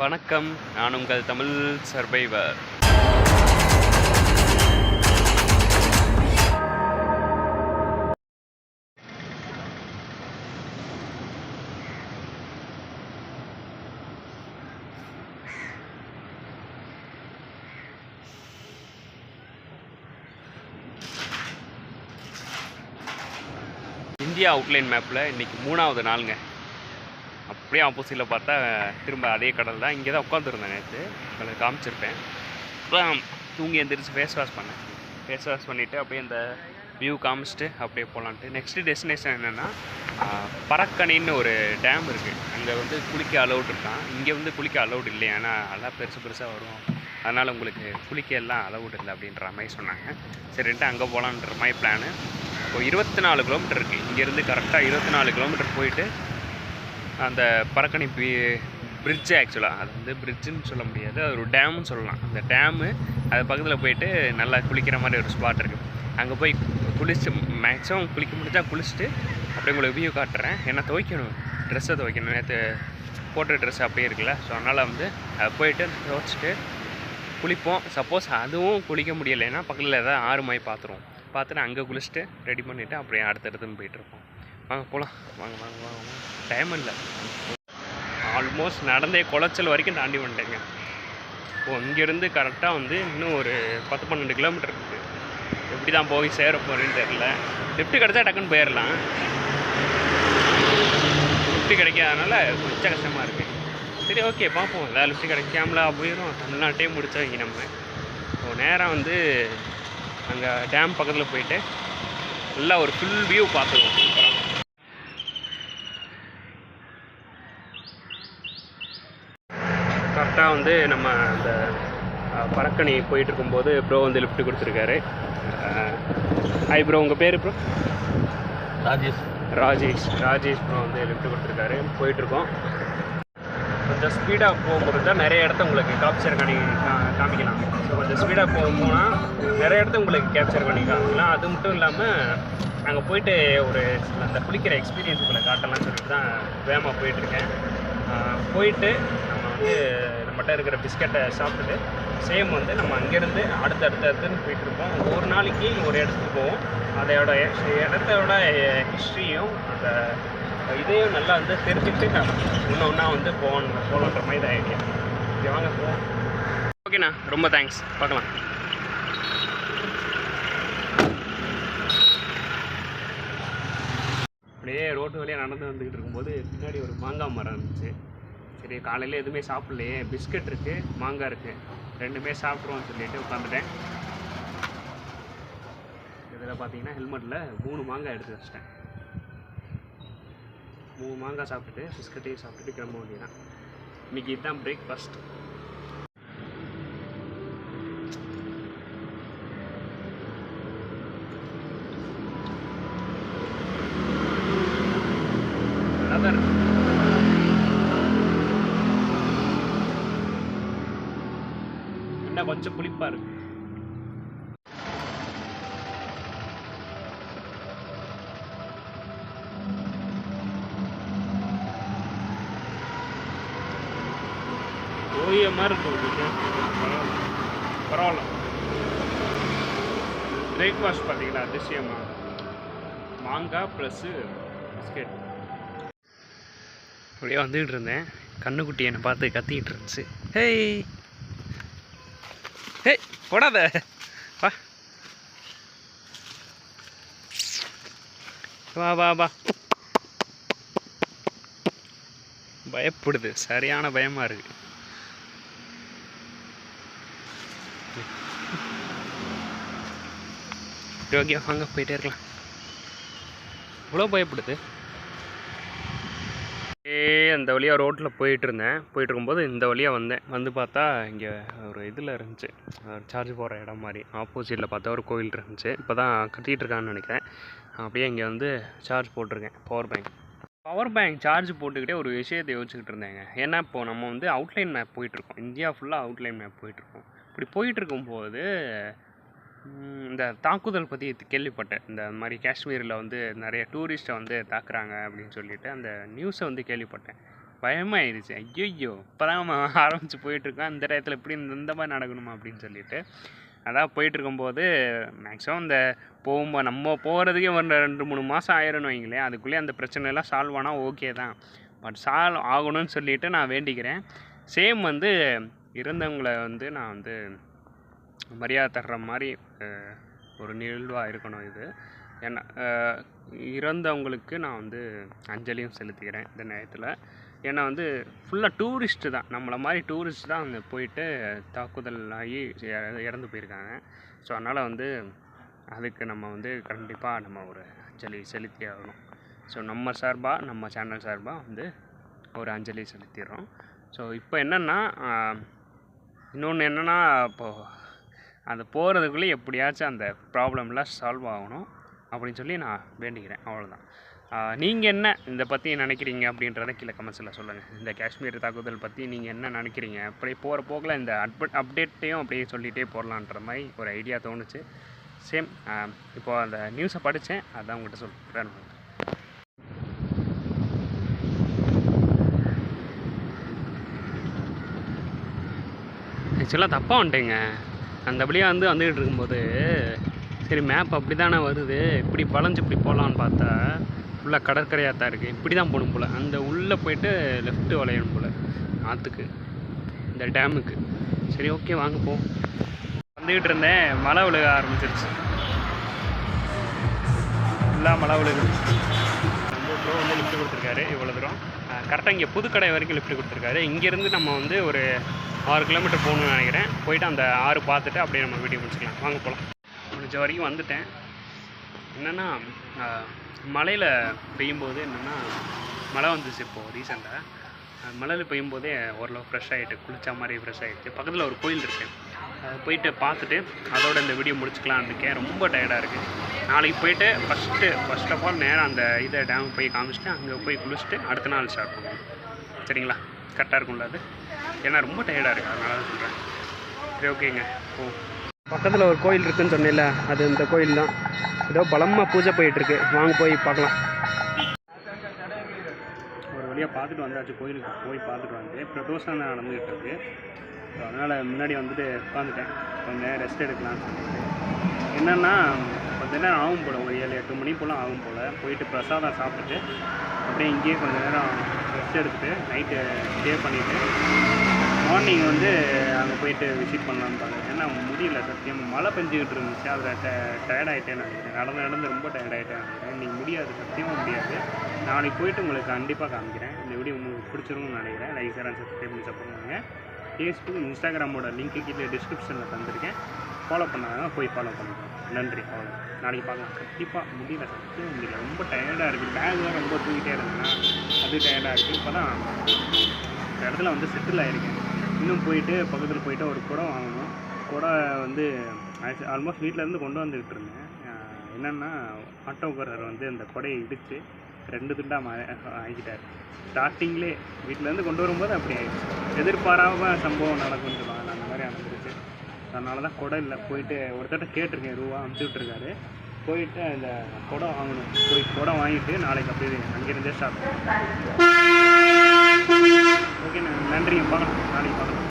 வணக்கம். நான் உங்கள் தமிழ் சர்வைவர். இந்தியா அவுட்லைன் மேப்பில் இன்றைக்கி மூணாவது நாளுங்க. அப்படியே ஆப்போசிட்டில் பார்த்தா திரும்ப அதே கடல் தான் இங்கே தான் உட்காந்துருந்தேன் நேற்று உங்களுக்கு காமிச்சிருப்பேன். அப்புறம் தூங்கி எழுந்திரிச்சு ஃபேஸ் வாஷ் பண்ணேன். ஃபேஸ் வாஷ் பண்ணிவிட்டு அப்படியே இந்த வியூ காமிச்சிட்டு அப்படியே போகலான்ட்டு நெக்ஸ்ட்டு டெஸ்டினேஷன் என்னென்னா பறக்கணின்னு ஒரு டேம் இருக்குது அங்கே வந்து குளிக்க அலௌட் இருக்கான். இங்கே வந்து குளிக்க அலௌட் இல்லை. ஏன்னா நல்லா பெருசு பெருசாக வரும். அதனால் உங்களுக்கு குளிக்க எல்லாம் அலௌட் இல்லை அப்படின்ற மாதிரி சொன்னாங்க. சரின்ட்டு அங்கே போகலான்ற மாதிரி பிளானு இப்போ இருபத்தி நாலு கிலோமீட்டர் இருக்குது இங்கேருந்து கரெக்டாக இருபத்தி நாலு கிலோமீட்டர் போயிட்டு அந்த பறக்கணி பிரிட்ஜு ஆக்சுவலாக அது வந்து பிரிட்ஜுன்னு சொல்ல முடியாது. அது ஒரு டேம்னு சொல்லலாம். அந்த டேமு அது பக்கத்தில் போயிட்டு நல்லா குளிக்கிற மாதிரி ஒரு ஸ்பாட் இருக்குது அங்கே போய் குளிச்சு மேக்ஸிமம் குளிக்க முடிஞ்சால் குளிச்சுட்டு அப்படியே உங்களுக்கு வியூ காட்டுறேன். ஏன்னா துவைக்கணும்? ட்ரெஸ்ஸை துவைக்கணும். நேற்று போட்ட ட்ரெஸ் அப்படியே இருக்குல்ல. ஸோ அதனால் வந்து அதை போயிட்டு துவைச்சிட்டு குளிப்போம். சப்போஸ் அதுவும் குளிக்க முடியலைன்னா பக்கத்தில் ஏதாவது ஆறு மாதிரி பார்த்துருவோம் பார்த்துட்டு அங்கே குளிச்சுட்டு ரெடி பண்ணிவிட்டு அப்படியே அடுத்தடுத்துன்னு போயிட்டுருப்போம் வாங்க போகலாம் வாங்க வாங்க வாங்க வாங்க. டைம் இல்லை. ஆல்மோஸ்ட் நடந்தே குளச்சல் வரைக்கும் தாண்டி வந்துட்டேங்க. இப்போ இங்கேருந்து கரெக்டாக வந்து இன்னும் ஒரு பத்து பன்னெண்டு கிலோமீட்டர் இருக்குது எப்படி தான் போய் சேர போகிறேன்னு தெரில லிஃப்ட் கிடச்சா டக்குன்னு போயிடலாம் லிஃப்ட் கிடைக்காதனால கொஞ்சம் கஷ்டமாக இருக்குது சரி ஓகே பார்ப்போம். எல்லா லிஃப்ட் கிடைக்காமலா போயிடும் தமிழ்நாட்டையே முடித்தா இங்கே நம்ம. இப்போ நேராக வந்து அங்கே டேம் பக்கத்தில் போயிட்டு நல்லா ஒரு ஃபுல் வியூ பார்த்துருவோம் கரெக்டாக வந்து நம்ம அந்த பறக்கணி போயிட்டு இருக்கும்போது ப்ரோ வந்து லிஃப்ட் கொடுத்துருக்காரு. ஹாய் ப்ரோ உங்கள் பேர் ப்ரோ ராஜேஷ். ராஜேஷ். ராஜேஷ் ப்ரோ வந்து லிஃப்ட் கொடுத்துருக்காரு. போயிட்டுருக்கோம். கொஞ்சம் ஸ்பீடாக போகும்போது தான் நிறைய இடத்த உங்களுக்கு கேப்சர் பண்ணி காமிக்கலாம். ஸோ கொஞ்சம் ஸ்பீடாக போக போனால் நிறைய இடத்த உங்களுக்கு கேப்சர் பண்ணி காமிக்கலாம். அது மட்டும் இல்லாமல் அங்கே போயிட்டு ஒரு அந்த குளிக்கிற எக்ஸ்பீரியன்ஸ் உங்களை காட்டலாம்னு சொல்லிட்டு தான் வேகமாக போயிட்டுருக்கேன். போயிட்டு வந்து நம்மகிட்ட இருக்கிற பிஸ்கட்டை சாப்பிட்டுட்டு சேம் வந்து நம்ம அங்கேருந்து அடுத்த அடுத்த அடுத்துன்னு போயிட்டுருப்போம். ஒரு நாளைக்கு ஒரு இடத்துக்கு போவோம். அதோட இடத்தோட ஹிஸ்ட்ரியும் அந்த இதையும் நல்லா வந்து தெரிஞ்சுக்கிட்டு நம்ம ஒன்று ஒன்றா வந்து போகணும் போகணுன்ற மாதிரி தான் ஐடியா ஓகே வாங்க போவோம். ஓகேண்ணா ரொம்ப தேங்க்ஸ் பார்க்கலாம். அப்படியே ரோட்டு வழியாக நடந்து வந்துக்கிட்டு இருக்கும்போது பின்னாடி ஒரு மாங்காய் மரம் இருந்துச்சு. சரி காலையில் எதுவுமே சாப்பிட்லையே. பிஸ்கட் இருக்குது மாங்காய் இருக்குது ரெண்டுமே சாப்பிட்ருவோம்னு சொல்லிட்டு உட்காந்துட்டேன். இதில் பார்த்தீங்கன்னா ஹெல்மெட்டில் மூணு மாங்காய் எடுத்து வச்சிட்டேன். மூணு மாங்காய் சாப்பிட்டுட்டு பிஸ்கட்டையும் சாப்பிட்டுட்டு கிளம்ப வேண்டியதான் இன்றைக்கி இதுதான் பிரேக்ஃபாஸ்ட் நல்லா இருக்கு என்ன கொஞ்சம் புளிப்பா இருக்கு பரவாயில்ல பரவாயில்ல. பிரேக்ஃபாஸ்ட் பார்த்தீங்களா அதிசயமா? மாங்காய் ப்ளஸ்ஸு பிஸ்கெட் அப்படியே வந்துக்கிட்டு இருந்தேன். கண்ணுக்குட்டி என்னை பார்த்து கத்திக்கிட்டு இருந்துச்சு. ஹேய் ஹே போடாத வா வா வா வா பயப்படுது. சரியான பயமாக இருக்கு. யோகியா வாங்க போயிட்டே இருக்கலாம். இவ்வளோ பயப்படுது? ஏ அந்த வழியாக ரோட்டில் போயிட்டு இருந்தேன் போயிட்டு இருக்கும்போது இந்த வழியாக வந்தேன். வந்து பார்த்தா இங்கே ஒரு இதில் இருந்துச்சு. சார்ஜ் போடுற இடம் மாதிரி. ஆப்போசிட்டில் பார்த்தா ஒரு கோயில் இருந்துச்சு. இப்போ தான் கட்டிகிட்டு இருக்கான்னு நினைக்கிறேன். அப்படியே இங்கே வந்து சார்ஜ் போட்டிருக்கேன். Power bank power bank charge போட்டுக்கிட்டே ஒரு விஷயத்தை யோசிச்சுக்கிட்டு இருந்தேங்க. ஏன்னா இப்போ நம்ம வந்து அவுட்லைன் மேப் போயிட்டுருக்கோம். இந்தியா ஃபுல்லாக அவுட்லைன் மேப் போயிட்டுருக்கோம். இப்படி போயிட்டு இருக்கும்போது இந்த தாக்குதல் பற்றி கேள்விப்பட்டேன். இந்த மாதிரி காஷ்மீரில் வந்து நிறைய டூரிஸ்ட்டை வந்து தாக்குறாங்க அப்படின்னு சொல்லிட்டு அந்த நியூஸை வந்து கேள்விப்பட்டேன். பயமாயிருச்சு. ஐயோ இப்போ தான் ஆரம்பித்து போயிட்டுருக்கோம். இந்த டயத்தில் இப்படி இந்த இந்த மாதிரி நடக்கணுமா அப்படின்னு சொல்லிட்டு. அதான் போயிட்டுருக்கும்போது மேக்ஸிமம் இந்த போகும்போது நம்ம போகிறதுக்கே ஒரு ரெண்டு மூணு மாதம் ஆயிரும்னு வைங்களேன். அதுக்குள்ளேயே அந்த பிரச்சனை எல்லாம் சால்வ் ஆனால் ஓகே தான். பட் சால்வ் ஆகணும்னு சொல்லிட்டு நான் வேண்டிக்கிறேன். சேம் வந்து இறந்தவங்களை வந்து நான் வந்து மரியாதை தர்ற மாதிரி ஒரு நிகழ்வாக இருக்கணும் இது. ஏன்னா இறந்தவங்களுக்கு நான் வந்து அஞ்சலியும் செலுத்திக்கிறேன் இந்த நேரத்தில். ஏன்னா வந்து ஃபுல்லாக டூரிஸ்ட்டு தான். நம்மளை மாதிரி டூரிஸ்ட் தான் அங்கே போயிட்டு தாக்குதல் ஆகி இற- இறந்து போயிருக்காங்க. ஸோ அதனால் வந்து அதுக்கு நம்ம வந்து கண்டிப்பாக நம்ம ஒரு அஞ்சலி செலுத்தி ஆகணும். ஸோ நம்ம சார்பாக நம்ம சேனல் சார்பாக வந்து ஒரு அஞ்சலி செலுத்திடுறோம். ஸோ இப்போ என்னென்னா இன்னொன்று என்னென்னா இப்போது அந்த போகிறதுக்குள்ளே எப்படியாச்சும் அந்த ப்ராப்ளம்லாம் சால்வ் ஆகணும் அப்படின்னு சொல்லி நான் வேண்டிக்கிறேன். அவ்வளோதான் நீங்கள் என்ன இதை பற்றி நினைக்கிறீங்க அப்படின்றத கீழே கமெண்ட்ஸில் சொல்லுங்கள் இந்த காஷ்மீர் தாக்குதல் பற்றி நீங்கள் என்ன நினைக்கிறீங்க? அப்படியே போகிற போக்கில் இந்த அட்பட் அப்டேட்டையும் அப்படியே சொல்லிகிட்டே போடலான்ற மாதிரி ஒரு ஐடியா தோணுச்சு. சேம் இப்போது அந்த நியூஸை படித்தேன் அதான் உங்கள்கிட்ட சொல்கிறேன் ஆக்சுவலாக தப்பாக வந்துட்டேங்க. அந்த வழியாக வந்து வந்துக்கிட்டு இருக்கும்போது சரி மேப் அப்படி தானே வருது இப்படி வளைஞ்சு இப்படி போகலான்னு பார்த்தா ஃபுல்லாக கடற்கரையாக தான் இருக்குது இப்படி தான் போகணும் போல். அந்த உள்ளே போயிட்டு லெஃப்ட்டு வளையணும் போல் ஆற்றுக்கு இந்த டேமுக்கு சரி ஓகே வாங்க போ. வந்துக்கிட்டு இருந்தேன் மழை விழுக ஆரம்பிச்சிருச்சு. ஃபுல்லாக மழை விழுகுது. கொடுத்துருக்காரு இவ்வளோ தூரம். கரெக்டாக இங்கே புதுக்கடை வரைக்கும் லிஃப்ட் கொடுத்துருக்காரு. இங்கேருந்து நம்ம வந்து ஒரு ஆறு கிலோமீட்டர் போகணும்னு நினைக்கிறேன். போயிட்டு அந்த ஆறு பார்த்துட்டு அப்படியே நம்ம வீடியோ முடிச்சுக்கலாம். வாங்க போகலாம் முடிஞ்ச வரைக்கும் வந்துட்டேன். என்னென்னா மழையில் பெய்யும்போது என்னென்னா மழை வந்துச்சு இப்போது ரீசெண்டாக மழையில் பெய்யும்போதே ஓரளவு ஃப்ரெஷ் ஆகிட்டு குளிச்ச மாதிரி ஃப்ரெஷ் ஆகிடுச்சு பக்கத்தில் ஒரு கோயில் இருக்குது போயிட்டு பார்த்துட்டு அதோட இந்த வீடியோ முடிச்சுக்கலாம்னு இருக்கேன் ரொம்ப டயர்டாக இருக்குது நாளைக்கு போயிட்டு ஃபஸ்ட்டு ஃபர்ஸ்ட் ஆஃப் ஆல் நேராக அந்த இதை டேம் போய் காமிச்சிட்டு அங்கே போய் குளிச்சுட்டு அடுத்த நாள் ஸ்டார்ட் பண்ணுவோம் சரிங்களா கரெக்டாக இருக்கும்ல அது? ஏன்னா ரொம்ப டயர்டாக இருக்குது அதனால தான் சொல்கிறேன் சரி ஓகேங்க ஓ பக்கத்தில் ஒரு கோயில் இருக்குதுன்னு சொன்னேன்ல அது இந்த கோயில் தான். ஏதோ பலமாக பூஜை போயிட்டுருக்கு. வாங்க போய் பார்க்கலாம். ஒரு வழியாக பார்த்துட்டு வந்தாச்சு கோயிலுக்கு. போய் பார்த்துட்டு வந்து பிரதோஷம் நடந்துகிட்டு இருக்குது ஸோ அதனால் முன்னாடி வந்துட்டு உட்காந்துட்டேன். கொஞ்சம் ரெஸ்ட் எடுக்கலாம்னு சொல்லிட்டு. என்னென்னா கொஞ்ச நேரம் ஆகும் போல் ஒரு ஏழு எட்டு மணி போல் ஆகும் போல். போயிட்டு பிரசாதம் சாப்பிட்டுட்டு அப்படியே இங்கேயே கொஞ்சம் நேரம் ரெஸ்ட் எடுத்துட்டு நைட்டு ஸ்டே பண்ணிவிட்டு மார்னிங் வந்து அங்கே போயிட்டு விசிட் பண்ணலான்னு பார்த்தேன் ஏன்னா முடியல சத்தியம். மழை பெஞ்சிக்கிட்டு இருந்துச்சு. அதில் ட டயர்ட் நினைக்கிறேன். நடந்து நடந்து ரொம்ப டயர்ட் ஆகிட்டேன் நினைக்கிறேன். இன்றைக்கி முடியாது சத்தியமாக முடியாது. நாளைக்கு போயிட்டு உங்களுக்கு கண்டிப்பாக காமிக்கிறேன். இந்த வீடியோ உங்களுக்கு பிடிச்சிருக்கும்னு நினைக்கிறேன். லைக் ஷேர் சப்ஸ்கிரைப் பண்ணி சப்போர்ட் பண்ணுங்கள் ஃபேஸ்புக் இன்ஸ்டாகிராமோட லிங்க் கீழே டிஸ்கிரிப்ஷனில் தந்திருக்கேன். ஃபாலோ பண்ணாங்க போய் ஃபாலோ பண்ணிக்கோங்க. நன்றி அவ்வளோ நாளைக்கு பார்க்கலாம். கண்டிப்பாக முடியல சத்தியம் முடியல ரொம்ப டயர்டாக இருக்குது பேக்லாம் ரொம்ப தூக்கிட்டே இருந்தேன்னா அது டயர்டாக இருக்குது இப்போ தான் இந்த இடத்துல வந்து செட்டில் ஆகிருக்கேன் இன்னும் போயிட்டு பக்கத்தில் போயிட்டு ஒரு குடம் வாங்கணும். குடம் வந்து ஆல்மோஸ்ட் வீட்டிலேருந்து கொண்டு வந்துக்கிட்டு இருந்தேன். என்னென்னா ஆட்டோக்காரர் வந்து அந்த குடையை இடித்து ரெண்டு துண்டாக மா ஆகிட்டார் ஸ்டார்டிங்லே வீட்டிலேருந்து கொண்டு வரும்போது அப்படி ஆயிடுச்சு. எதிர்பாராம சம்பவம் நடக்கும்னு சொல்லுவாங்க அந்த மாதிரி நடந்துருச்சு. அதனால தான் குடம் இல்லை. போயிட்டு ஒருத்தட்ட கேட்டிருக்கேன் ரூபா அமுச்சு விட்ருக்காரு போயிட்டு அந்த குடம் வாங்கணும். போய் குடம் வாங்கிட்டு நாளைக்கு அப்படியே அங்கேருந்தே ஸ்டார்ட் ஓகே நன்றி பார்க்கலாம். நாளைக்கு பார்க்கலாம்.